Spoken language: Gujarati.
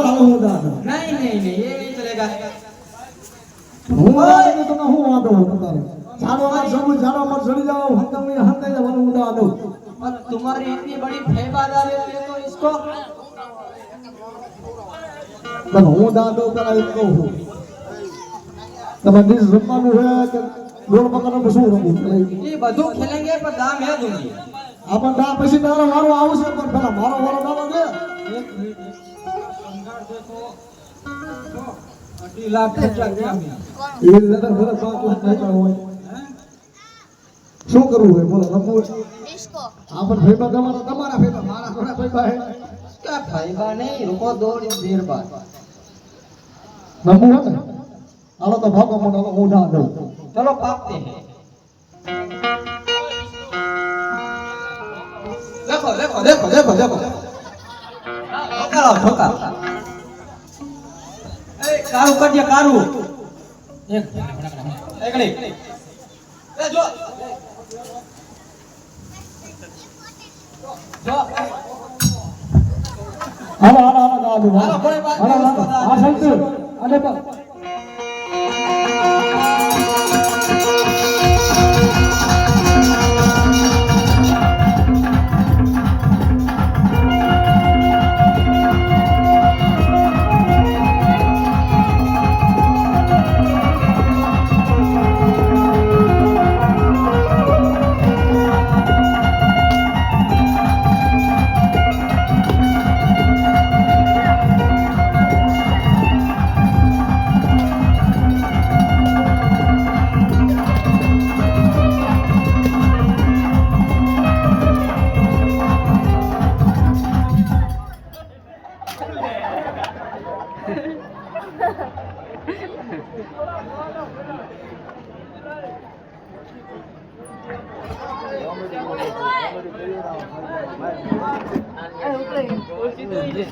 આગળ હાલો હું દાદો नहीं नहीं नहीं ये नहीं चलेगा હું દાદો તો હું વાંધો તમારે ચાલો અમાર સમૂહ ચાલો અમાર ચડી જાઓ હંતામી હંતાઈ જવાનું હું દાદો और तुम्हारी इतनी बड़ी फैबादारी है तो इसको તમે હું દાદો કરાવી કહું છું તમે ડીશ રમવાનું હોય કે ગોળ પકડવાનું શું રમવું કરાવી ये बधु खेलेंगे पर दाम है दूंगी આપણ દા પછી તારો વારો આવશે પણ પેલા મારો વારો દાવા દે અઢી નહીં હોય શું કરવું હોય? બોલો રમવું હા પણ ભાઈબા તમારા તમારા ભાઈબા મારા થોડા ભાઈબા હે. ક્યાં ભાઈબા નહીં રૂપો દોડ દેર બાર રમવું હોય હાલો તો ભાગો મને હાલો હું ના દઉં ચલો પાપતે દેખો દેખો દેખો દેખો દેખો. ઠોકાળો ઠોકા એ કારું કરજે કારું. એક એકડી એ જો જો હાલો હાલો હાલો હાલો હાલો હાલો. હાલો હાલો હાલો હાલો હાલો એ ઉતરી